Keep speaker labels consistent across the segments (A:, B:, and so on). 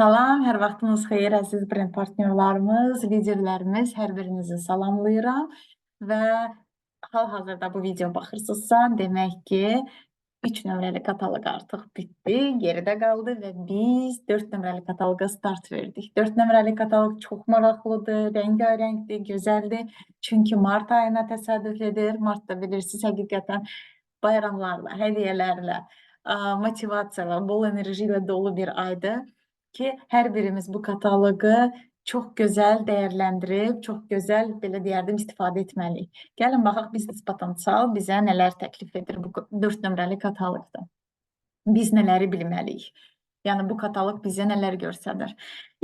A: Salam, hər vaxtınız xeyir, əziz brend partnyorlarımız, liderlərimiz, hər birinizi salamlayıram və hal-hazırda bu video baxırsınızsa, demək ki, 3 nömrəli kataloq artıq bitdi, geridə qaldı və biz 4 nömrəli kataloqa start verdik. 4 nömrəli kataloq çox maraqlıdır, rəngarəngdir, gözəldir. Çünki mart ayına təsadüf edir. Martda bilirsiniz, həqiqətən bayramlarla, hədiyyələrlə, motivasiya bol enerji dolu bir aydır ki, hər birimiz bu kataloqu çox gözəl dəyərləndirib, çox gözəl, belə deyərdim, istifadə etməliyik. Gəlin baxaq biznes potensial bizə nələr təklif edir bu 4 nömrəli kataloqda. Biz nələri bilməliyik? Yəni bu kataloq bizə nələr göstərir?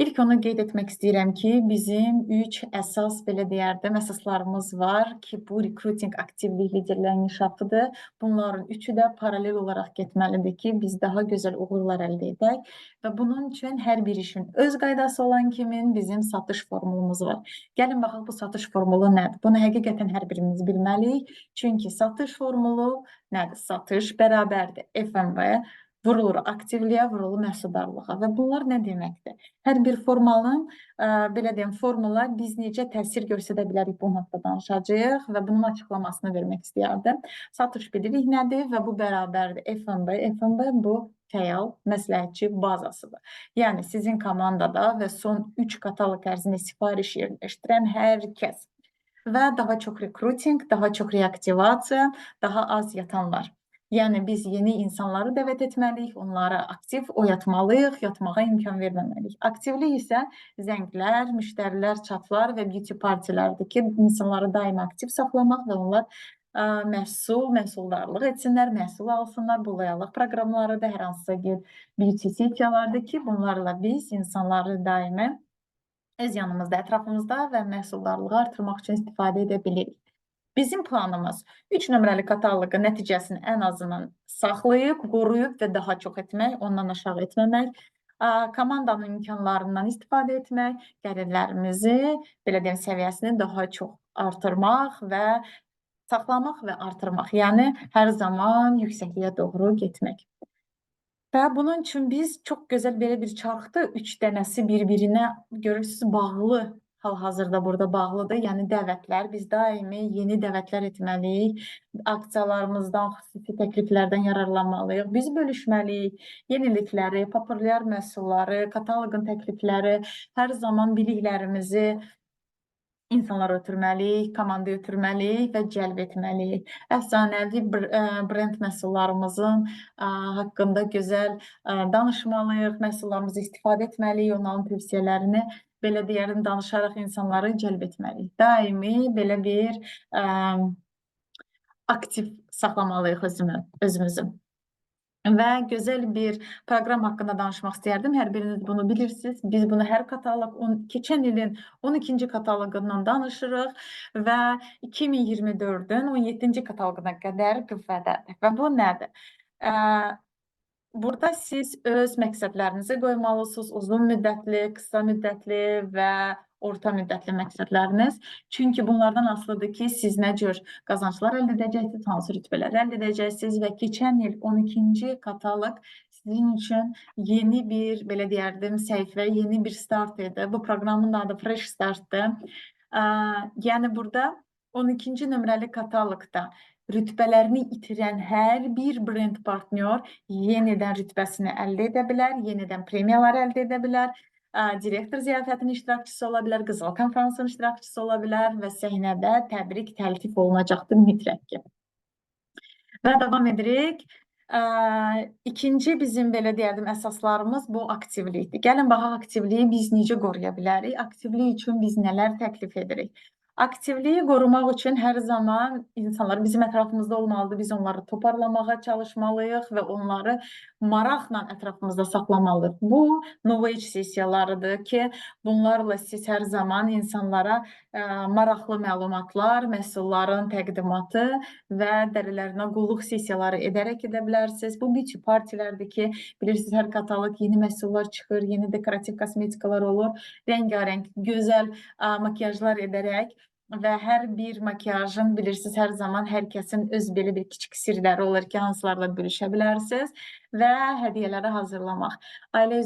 A: İlk onu qeyd etmək istəyirəm ki, bizim 3 əsas belə deyərdim, əsaslarımız var ki, bu recruiting aktivlik liderlərin inkişafıdır. Bunların üçü də paralel olaraq getməlidir ki, biz daha gözəl uğurlar əldə edək və bunun üçün hər bir işin öz qaydası olan kimi bizim satış formulumuz var. Gəlin baxaq bu satış formulu nədir? Bunu həqiqətən hər birimiz bilməliyik. Çünki satış formulu nədir? Satış bərabərdir FMV vurulur aktivliyə, vurulur məhsuldarlığa və bunlar nə deməkdir? Hər bir formalın, ə, belə deyim, formula biz necə təsir göstərə bilərik bu haqda danışacağıq və bunun açıqlamasını vermək istəyərdim. Satış bilirik nədir və bu bərabərdir FMB. FMB bu fəal məsləhətçi bazasıdır. Yəni sizin komandada və son 3 kataloq ərzində sifariş yerləşdirən hər kəs və daha çox rekruting, daha çox reaktivasiya, daha az yatanlar. Yəni biz yeni insanları dəvət etməliyik, onları aktiv oyatmalıyıq, yatmağa imkan verməməliyik. Aktivlik isə zənglər, müştərilər, çatlar və beauty partilərdir ki, insanları daima aktiv saxlamaq və onlar ə, məhsul, məhsuldarlıq etsinlər, məhsul alsınlar. Bu lojallıq proqramları da hər hansısa beauty setiyalardır ki, bunlarla biz insanları daimi öz yanımızda, ətrafımızda və məhsuldarlığı artırmaq üçün istifadə edə bilirik. Bizim planımız 3 nömrəli kataloqun nəticəsini ən azından saxlayıb, qoruyub və daha çox etmək, ondan aşağı etməmək, komandanın imkanlarından istifadə etmək, gəlirlərimizi, belə deyim, səviyyəsini daha çox artırmaq və saxlamaq və artırmaq. Yəni hər zaman yüksəkliyə doğru getmək. Və bunun üçün biz çox gözəl belə bir çarxdır, 3 dənəsi bir-birinə görürsüz bağlı hal-hazırda burada bağlıdır. Yəni dəvətlər, biz daimi yeni dəvətlər etməliyik. Aksiyalarımızdan, xüsusi təkliflərdən yararlanmalıyıq. Biz bölüşməliyik. Yenilikləri, populyar məhsulları, kataloqun təklifləri, hər zaman biliklərimizi insanlara ötürməliyik, komandaya ötürməliyik və cəlb etməliyik. Əfsanəvi brend məhsullarımızın haqqında gözəl danışmalıyıq, məhsullarımızı istifadə etməliyik, onların tövsiyələrini belə deyərim, danışaraq insanları cəlb etməliyik. Daimi belə bir ə, aktiv saxlamalıyıq özümü, özümüzü. Və gözəl bir proqram haqqında danışmaq istəyərdim. Hər biriniz bunu bilirsiniz. Biz bunu hər kataloq, on, keçən ilin 12-ci kataloqundan danışırıq və 2024-ün 17-ci kataloquna qədər qüvvədədir. Və bu nədir? Ə, Burada siz öz məqsədlərinizi qoymalısınız, uzun müddətli, qısa müddətli və orta müddətli məqsədləriniz. Çünki bunlardan asılıdır ki, siz nə cür qazanclar əldə edəcəksiniz, hansı rütbələr əldə edəcəksiniz və keçən il 12-ci kataloq sizin üçün yeni bir, belə deyərdim, səhifə, yeni bir start idi. Bu proqramın adı Fresh Startdır. Yəni burada 12-ci nömrəli kataloqda rütbələrini itirən hər bir brend partnyor yenidən rütbəsini əldə edə bilər, yenidən premiyalar əldə edə bilər, direktor ziyafətinin iştirakçısı ola bilər, qızıl konfransın iştirakçısı ola bilər və səhnədə təbrik təltif olunacaqdır mütləq ki. Və davam edirik. Ə, ikinci bizim belə deyərdim əsaslarımız bu aktivlikdir. Gəlin baxaq aktivliyi biz necə qoruya bilərik? Aktivlik üçün biz nələr təklif edirik? Aktivliyi qorumaq üçün hər zaman insanlar bizim ətrafımızda olmalıdır. Biz onları toparlamağa çalışmalıyıq və onları maraqla ətrafımızda saxlamalıyıq. Bu Novage sessiyalarıdır ki, bunlarla siz hər zaman insanlara ə, maraqlı məlumatlar, məhsulların təqdimatı və dərilərinə qulluq sessiyaları edərək edə bilərsiniz. Bu beauty partilərdir ki, bilirsiniz hər kataloq yeni məhsullar çıxır, yeni dekorativ kosmetikalar olur, rəngarəng, gözəl ə, makyajlar edərək və hər bir makiyajın bilirsiniz hər zaman hər kəsin öz belə bir kiçik sirləri olur ki, hansılarla bölüşə bilərsiniz və hədiyyələri hazırlamaq. Ailə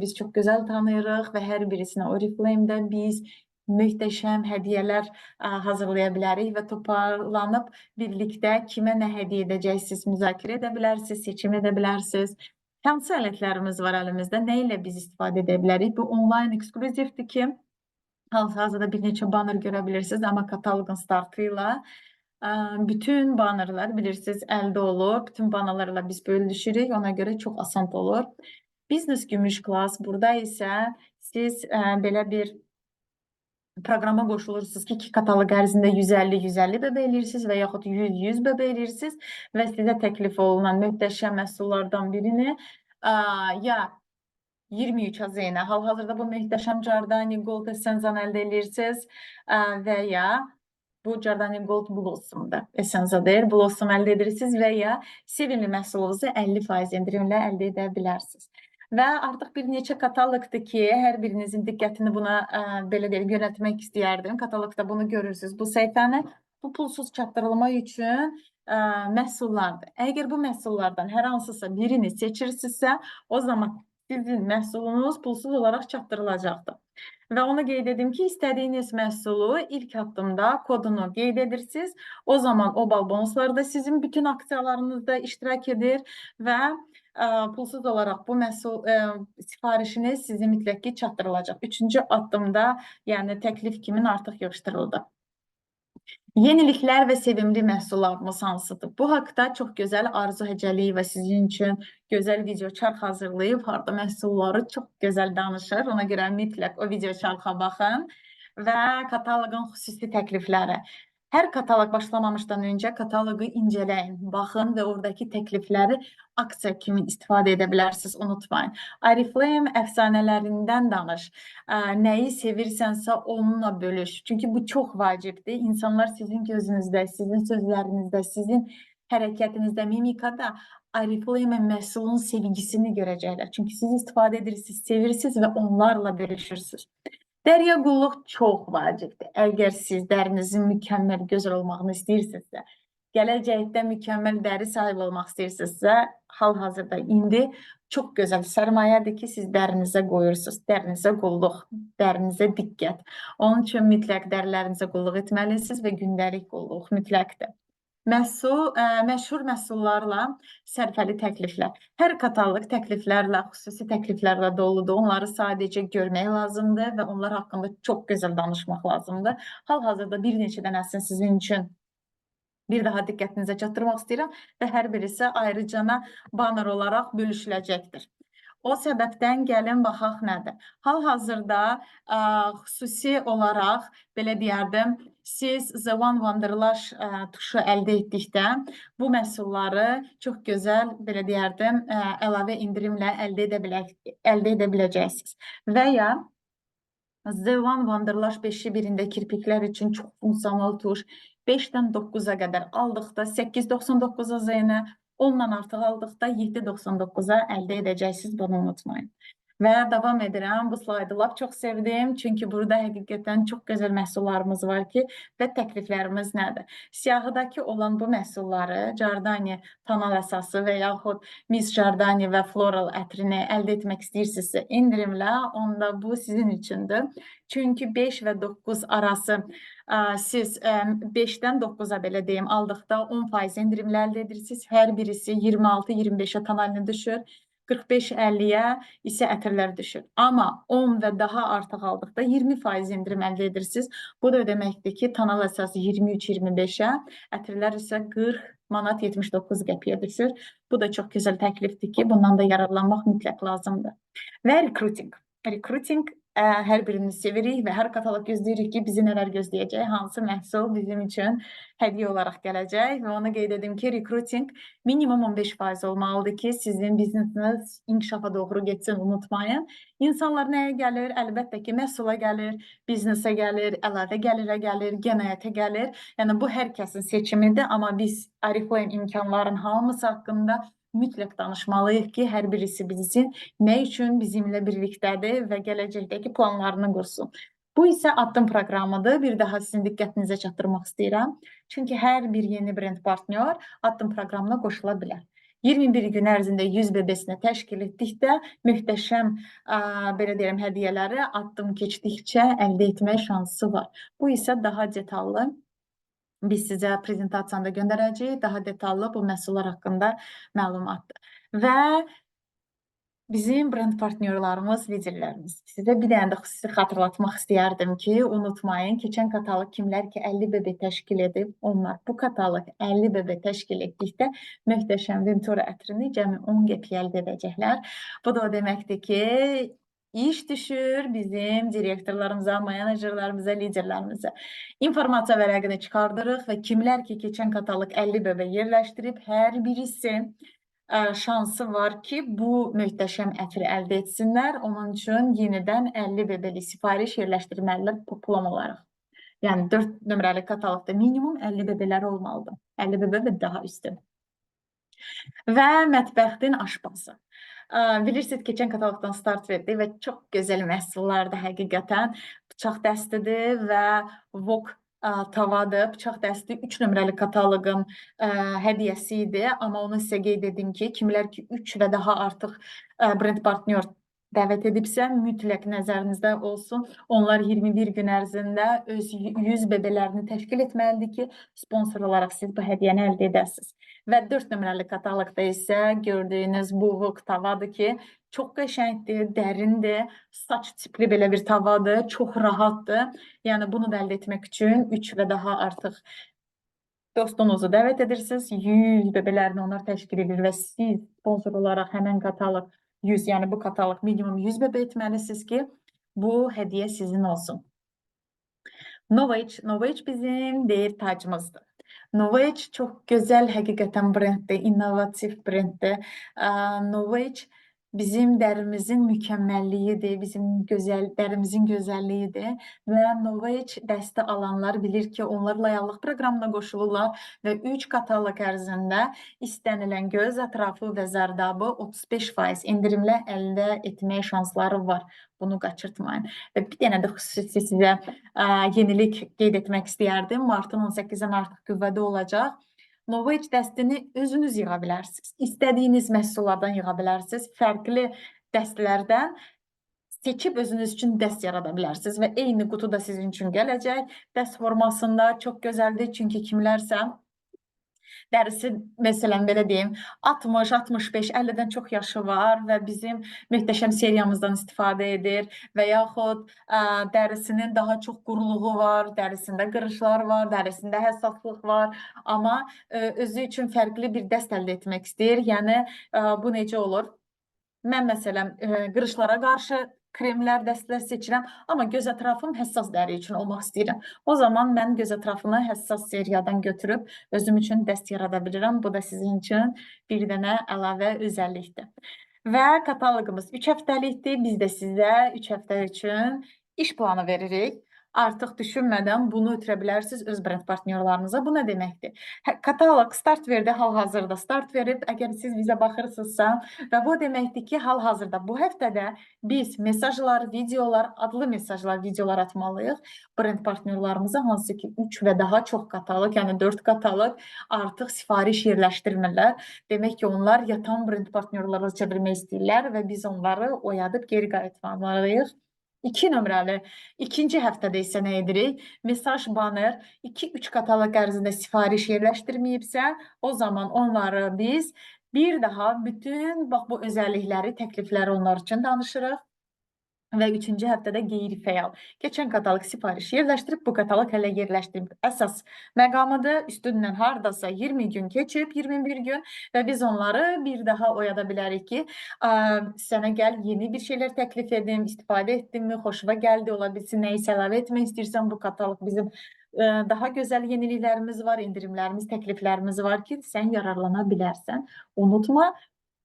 A: biz çox gözəl tanıyırıq və hər birisinə Oriflame-də biz möhtəşəm hədiyyələr ə, hazırlaya bilərik və toparlanıb birlikdə kimə nə hədiyyə edəcəksiniz müzakirə edə bilərsiniz, seçim edə bilərsiniz. Hansı alətlərimiz var əlimizdə, nə ilə biz istifadə edə bilərik? Bu onlayn ekskluzivdir ki, hal-hazırda bir neçə banner görə bilirsiniz, amma kataloqun startı ilə bütün bannerlər bilirsiniz əldə olur. Bütün bannerlərlə biz bölüşürük, ona görə çox asan olur. Biznes gümüş klass, burada isə siz ə, belə bir proqrama qoşulursunuz ki, iki kataloq ərzində 150-150 bəbə eləyirsiniz və yaxud 100-100 bəbə eləyirsiniz və sizə təklif olunan möhtəşəm məhsullardan birini ya 23 azeyinə hal-hazırda bu möhtəşəm Jardani Gold Essenza-nı əldə eləyirsiniz ə, və ya bu Jardani Gold Blossom'da Essenza-dır. Blossom əldə edirsiniz və ya sevimli məhsulunuzu 50% endirimlə əldə edə bilərsiniz. Və artıq bir neçə kataloqdur ki, hər birinizin diqqətini buna ə, belə deyək, yönəltmək istəyərdim. Kataloqda bunu görürsüz. Bu səhifəni bu pulsuz çatdırılma üçün ə, məhsullardır. Əgər bu məhsullardan hər hansısa birini seçirsinizsə, o zaman sizin məhsulunuz pulsuz olaraq çatdırılacaqdır. Və onu qeyd edim ki, istədiyiniz məhsulu ilk addımda kodunu qeyd edirsiniz. O zaman o bal bonusları da sizin bütün aksiyalarınızda iştirak edir və ə, pulsuz olaraq bu məhsul ə, sifarişiniz sizin mütləq ki çatdırılacaq. Üçüncü addımda, yəni təklif kimin artıq yığışdırıldı. Yeniliklər və sevimli məhsullarımız hansıdır? Bu haqda çox gözəl Arzu Həcəliyeva sizin üçün gözəl video çarx hazırlayıb. Harda məhsulları çox gözəl danışır. Ona görə mütləq o video çarxa baxın və kataloqun xüsusi təklifləri. Hər kataloq başlamamışdan öncə kataloqu incələyin, baxın və oradakı təklifləri aksiya kimi istifadə edə bilərsiniz, unutmayın. Oriflame əfsanələrindən danış. Ə, Nəyi sevirsənsə onunla bölüş. Çünki bu çox vacibdir. İnsanlar sizin gözünüzdə, sizin sözlərinizdə, sizin hərəkətinizdə, mimikada Oriflame məhsulun sevgisini görəcəklər. Çünki siz istifadə edirsiniz, sevirsiniz və onlarla bölüşürsüz. Dərya qulluq çox vacibdir. Əgər siz dərinizin mükəmməl gözəl olmağını istəyirsinizsə, gələcəkdə mükəmməl dəri sahibi olmaq istəyirsinizsə, hal-hazırda indi çox gözəl sərmayədir ki, siz dərinizə qoyursunuz. Dərinizə qulluq, dərinizə diqqət. Onun üçün mütləq dərilərinizə qulluq etməlisiniz və gündəlik qulluq mütləqdir. Məhsul, ə, məşhur məhsullarla sərfəli təkliflər. Hər kataloq təkliflərlə, xüsusi təkliflərlə doludur. Onları sadəcə görmək lazımdır və onlar haqqında çox gözəl danışmaq lazımdır. Hal-hazırda bir neçə dənəsini sizin üçün bir daha diqqətinizə çatdırmaq istəyirəm və hər birisi ayrıcana banner olaraq bölüşüləcəkdir. O səbəbdən gəlin baxaq nədir. Hal-hazırda ə, xüsusi olaraq belə deyərdim, siz The One Wanderlash ə, tuşu əldə etdikdə bu məhsulları çox gözəl belə deyərdim, ə, əlavə indirimlə əldə edə bilə əldə edə biləcəksiniz. Və ya The One Wanderlash 5-i birində kirpiklər üçün çox funksiyanal tuş 5-dən 9-a qədər aldıqda 8.99 azayına Ondan artıq aldıqda 7.99-a əldə edəcəksiniz, bunu unutmayın. Və davam edirəm. Bu slaydı lap çox sevdim. Çünki burada həqiqətən çox gözəl məhsullarımız var ki, və təkliflərimiz nədir? Siyahıdakı olan bu məhsulları Jardani tonal əsası və yaxud Miss Jardani və Floral ətrini əldə etmək istəyirsinizsə endirimlə, onda bu sizin üçündür. Çünki 5 və 9 arası ə, siz 5-dən 9-a belə deyim aldıqda 10% endirimlə əldə edirsiniz. Hər birisi 26-25-ə tonalına düşür. 45-50-yə isə ətirlər düşür. Amma 10 və daha artıq aldıqda 20% endirim əldə edirsiniz. Bu da deməkdir ki, tonal əsası 23-25-ə, ətirlər isə 40 manat 79 qəpiyə düşür. Bu da çox gözəl təklifdir ki, bundan da yararlanmaq mütləq lazımdır. Və recruiting. Recruiting hər birini sevirik və hər kataloq gözləyirik ki, bizi nələr gözləyəcək, hansı məhsul bizim üçün hədiyyə olaraq gələcək və onu qeyd edim ki, recruiting minimum 15% olmalıdır ki, sizin biznesiniz inkişafa doğru getsin, unutmayın. İnsanlar nəyə gəlir? Əlbəttə ki, məhsula gəlir, biznesə gəlir, əlavə gəlirə gəlir, qənaətə gəlir. Yəni bu hər kəsin seçimidir, amma biz Oriflame imkanların hamısı haqqında mütləq danışmalıyıq ki, hər birisi bilsin nə üçün bizimlə birlikdədir və gələcəkdəki planlarını qursun. Bu isə addım proqramıdır. Bir daha sizin diqqətinizə çatdırmaq istəyirəm. Çünki hər bir yeni brend partnyor addım proqramına qoşula bilər. 21 gün ərzində 100 bebesini təşkil etdikdə möhtəşəm, ə, belə deyirəm, hədiyyələri addım keçdikcə əldə etmək şansı var. Bu isə daha detallı biz sizə prezentasiyanda göndərəcəyik. Daha detallı bu məhsullar haqqında məlumatdır. Və Bizim brend partnyorlarımız, liderlərimiz. Sizə bir dənə də xüsusi xatırlatmaq istəyərdim ki, unutmayın, keçən kataloq kimlər ki 50 bebe təşkil edib, onlar bu kataloq 50 bebe təşkil etdikdə möhtəşəm Ventura ətrini cəmi 10 qəpiyə əldə edəcəklər. Bu da o deməkdir ki, iş düşür bizim direktorlarımıza, menecerlərimizə, liderlərimizə. İnformasiya vərəqini çıxardırıq və kimlər ki keçən kataloq 50 bebe yerləşdirib, hər birisi ə, şansı var ki, bu möhtəşəm ətri əldə etsinlər. Onun üçün yenidən 50 bebeli sifariş yerləşdirməlilər toplam olaraq. Yəni 4 nömrəli kataloqda minimum 50 bebelər olmalıdır. 50 bebe və daha üstü. Və mətbəxtin aşpazı. Bilirsiniz, keçən kataloqdan start verdi və çox gözəl məhsullardır həqiqətən. Bıçaq dəstidir və wok ə, tavadır. Bıçaq dəsti 3 nömrəli kataloqun ə, hədiyyəsi idi. Amma onu sizə qeyd edim ki, kimlər ki 3 və daha artıq ə, brend partnyor dəvət edibsə, mütləq nəzərinizdə olsun. Onlar 21 gün ərzində öz 100 bebələrini təşkil etməlidir ki, sponsor olaraq siz bu hədiyyəni əldə edəsiniz. Və 4 nömrəli kataloqda isə gördüyünüz bu wok tavadır ki, çox qəşəngdir, dərindir, saç tipli belə bir tavadır, çox rahatdır. Yəni bunu da əldə etmək üçün 3 və daha artıq dostunuzu dəvət edirsiniz, 100 bebələrini onlar təşkil edir və siz sponsor olaraq həmin kataloq 100, yəni bu kataloq minimum 100 bebə etməlisiniz ki, bu hədiyyə sizin olsun. Novage, Novage bizim deyir tacımızdır. Novage çox gözəl həqiqətən brenddir, innovativ brenddir. Ə, Novage bizim dərimizin mükəmməlliyidir, bizim gözəl dərimizin gözəlliyidir və Novage dəstə alanlar bilir ki, onlar layihəlıq proqramına qoşulurlar və 3 kataloq ərzində istənilən göz ətrafı və zərdabı 35% endirimlə əldə etmək şansları var. Bunu qaçırtmayın. Və bir dənə də xüsusi sizə yenilik qeyd etmək istəyərdim. Martın 18-dən artıq qüvvədə olacaq. Novage dəstini özünüz yığa bilərsiniz. İstədiyiniz məhsullardan yığa bilərsiniz. Fərqli dəstlərdən seçib özünüz üçün dəst yarada bilərsiniz və eyni qutu da sizin üçün gələcək. Dəst formasında çox gözəldir, çünki kimlərsə dərisi məsələn belə deyim 60, 65, 50-dən çox yaşı var və bizim möhtəşəm seriyamızdan istifadə edir və yaxud ə, dərisinin daha çox quruluğu var, dərisində qırışlar var, dərisində həssaslıq var, amma ə, özü üçün fərqli bir dəst əldə etmək istəyir. Yəni ə, bu necə olur? Mən məsələn qırışlara qarşı kremlər, dəstlər seçirəm, amma göz ətrafım həssas dəri üçün olmaq istəyirəm. O zaman mən göz ətrafını həssas seriyadan götürüb özüm üçün dəst yarada bilirəm. Bu da sizin üçün bir dənə əlavə özəllikdir. Və kataloqumuz 3 həftəlikdir. Biz də sizə 3 həftə üçün iş planı veririk. Artıq düşünmədən bunu ötürə bilərsiniz öz brend partnyorlarınıza. Bu nə deməkdir? Hə, Kataloq start verdi, hal-hazırda start verib. Əgər siz bizə baxırsınızsa və bu deməkdir ki, hal-hazırda bu həftədə biz mesajlar, videolar, adlı mesajlar, videolar atmalıyıq brend partnyorlarımıza hansı ki 3 və daha çox kataloq, yəni 4 kataloq artıq sifariş yerləşdirmirlər. Demək ki, onlar yatan brend partnyorlara çevirmək istəyirlər və biz onları oyadıb geri qaytarmalıyıq. 2 nömrəli ikinci həftədə isə nə edirik? Mesaj banner 2-3 kataloq ərzində sifariş yerləşdirməyibsə, o zaman onları biz bir daha bütün bax bu özəllikləri, təklifləri onlar üçün danışırıq. Və üçüncü həftədə qeyri-fəal. Keçən kataloq sifariş yerləşdirib, bu kataloq hələ yerləşdirib. Əsas məqamıdır, üstündən hardasa 20 gün keçib, 21 gün və biz onları bir daha oyada bilərik ki, ə, sənə gəl yeni bir şeylər təklif edim, istifadə etdinmi, xoşuna gəldi, ola bilsin, nəyisə əlavə etmək istəyirsən, bu kataloq bizim ə, daha gözəl yeniliklərimiz var, endirimlərimiz, təkliflərimiz var ki, sən yararlana bilərsən. Unutma,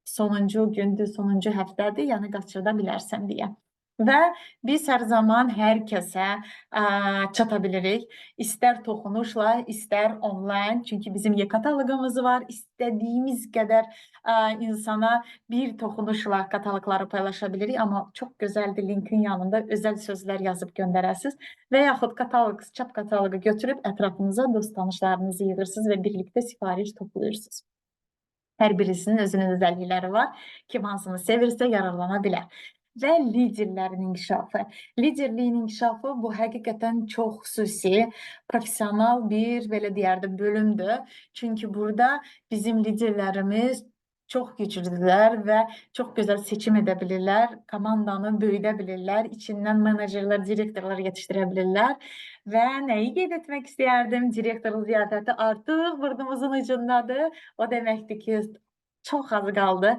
A: sonuncu gündür, sonuncu həftədir, yəni qaçırda bilərsən deyə. Və biz hər zaman hər kəsə ə, çata bilirik. İstər toxunuşla, istər onlayn. Çünki bizim e-kataloqumuz var. İstədiyimiz qədər ə, insana bir toxunuşla kataloqları paylaşa bilirik. Amma çox gözəldir linkin yanında özəl sözlər yazıb göndərəsiniz və yaxud kataloq, çap kataloqu götürüb ətrafınıza dost tanışlarınızı yığırsınız və birlikdə sifariş toplayırsınız. Hər birisinin özünün özəllikləri var. Kim hansını sevirsə yararlana. Və liderlərin inkişafı. Liderliyin inkişafı bu həqiqətən çox xüsusi, professional bir belə deyərdim bölümdür. Çünki burada bizim liderlərimiz çox güclüdürlər və çox gözəl seçim edə bilirlər, komandanı böyüdə bilirlər, içindən menecerlər, direktorlar yetişdirə bilirlər və nəyi qeyd etmək istəyərdim? Direktorun ziyafəti artıq burnumuzun ucundadır. O deməkdir ki, çox az qaldı.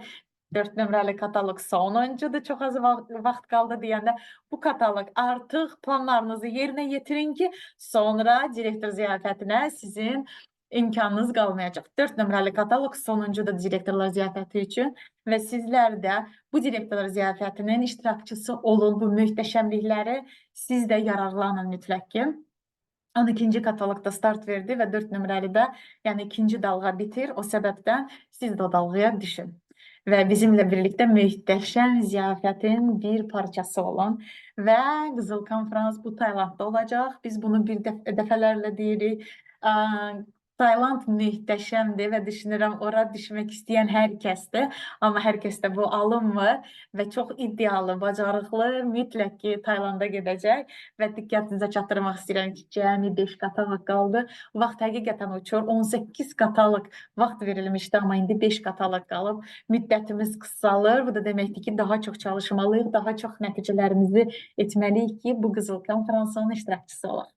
A: 4 nömrəli kataloq sonuncudur. Çox az va- vaxt qaldı deyəndə bu kataloq artıq planlarınızı yerinə yetirin ki, sonra direktor ziyafətinə sizin imkanınız qalmayacaq. 4 nömrəli kataloq sonuncudur direktorlar ziyafəti üçün və sizlər də bu direktorlar ziyafətinin iştirakçısı olun. Bu möhtəşəmlikləri siz də yararlanın mütləq ki. 12-ci kataloqda start verdi və 4 nömrəlidə, yəni ikinci dalğa bitir. O səbəbdən siz də o dalğaya düşün. Və bizimlə birlikdə möhtəşəm ziyafətin bir parçası olun və Qızıl Konfrans bu Taylandda olacaq. Biz bunu bir dəf dəfələrlə deyirik. Tayland möhtəşəmdir və düşünürəm ora düşmək istəyən hər kəsdir. Amma hər kəsdə bu alınmır və çox iddialı, bacarıqlı mütləq ki Taylanda gedəcək və diqqətinizə çatdırmaq istəyirəm ki, cəmi 5 kataloq qaldı. Vaxt həqiqətən uçur. 18 kataloq vaxt verilmişdi, amma indi 5 kataloq qalıb. Müddətimiz qısalır. Bu da deməkdir ki, daha çox çalışmalıyıq, daha çox nəticələrimizi etməliyik ki, bu Qızıl Konfransının iştirakçısı olaq.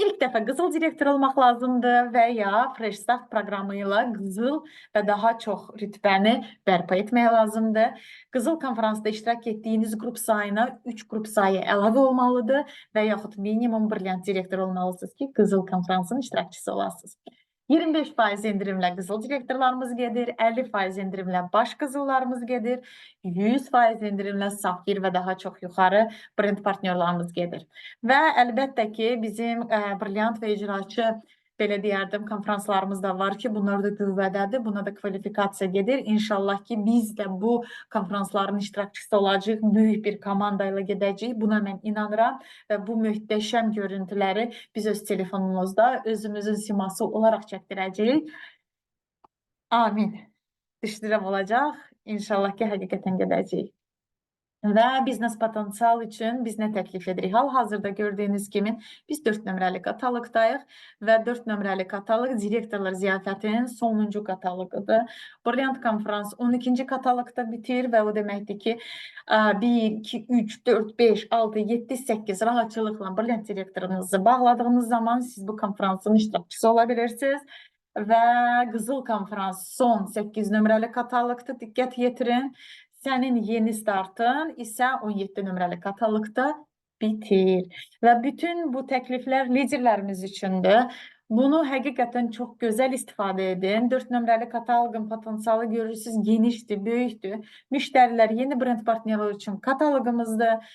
A: İlk dəfə qızıl direktor olmaq lazımdır və ya Fresh Start proqramı ilə qızıl və daha çox rütbəni bərpa etmək lazımdır. Qızıl konfransda iştirak etdiyiniz qrup sayına 3 qrup sayı əlavə olmalıdır və yaxud minimum brilliant direktor olmalısınız ki, qızıl konfransın iştirakçısı olasınız. 25% endirimlə qızıl direktorlarımız gedir, 50% endirimlə baş qızıllarımız gedir, 100% endirimlə safir və daha çox yuxarı brend partnyorlarımız gedir. Və əlbəttə ki, bizim ə, brilliant və icraçı belə deyərdim, konfranslarımız da var ki, bunlar da qüvvədədir, buna da kvalifikasiya gedir. İnşallah ki, biz də bu konfransların iştirakçısı olacağıq, böyük bir komanda ilə gedəcəyik. Buna mən inanıram və bu möhtəşəm görüntüləri biz öz telefonumuzda özümüzün siması olaraq çəkdirəcəyik. Amin. Düşünürəm olacaq. İnşallah ki, həqiqətən gedəcəyik. Və biznes potensial üçün biz nə təklif edirik? Hal-hazırda gördüyünüz kimi biz 4 nömrəli kataloqdayıq və 4 nömrəli kataloq direktorlar ziyafətinin sonuncu kataloqudur. Brilliant konfrans 12-ci kataloqda bitir və o deməkdir ki, 1, 2, 3, 4, 5, 6, 7, 8 rahatçılıqla brilliant direktorunuzu bağladığınız zaman siz bu konfransın iştirakçısı ola bilirsiniz. Və Qızıl konfrans son 8 nömrəli kataloqda diqqət yetirin. Sənin yeni startın isə 17 nömrəli kataloqda bitir. Və bütün bu təkliflər liderlərimiz üçündür. Bunu həqiqətən çox gözəl istifadə edin. 4 nömrəli kataloqun potensialı görürsüz, genişdir, böyükdür. Müştərilər, yeni brend partnyorlar üçün kataloqumuzdur.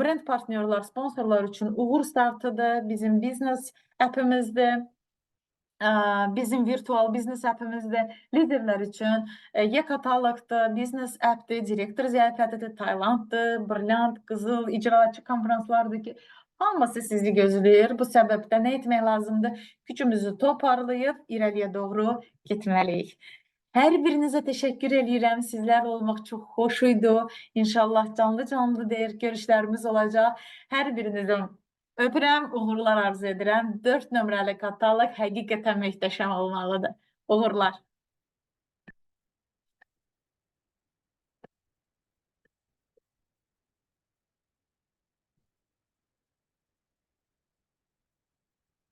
A: Brend partnyorlar, sponsorlar üçün uğur startıdır, bizim biznes appimizdir. Ə, Bizim virtual biznes appimizdə liderlər üçün ə, e-kataloqdur, biznes appdir, direktor ziyafətidir, Taylanddır, brilliant, qızıl, icraçı konfranslardır ki, hamısı sizi gözləyir. Bu səbəbdən nə etmək lazımdır? Gücümüzü toparlayıb irəliyə doğru getməliyik. Hər birinizə təşəkkür eləyirəm. Sizlər olmaq çox xoş idi. İnşallah canlı-canlı deyir görüşlərimiz olacaq. Hər birinizin öpürəm, uğurlar arzu edirəm. 4 nömrəli kataloq həqiqətən möhtəşəm olmalıdır. Uğurlar.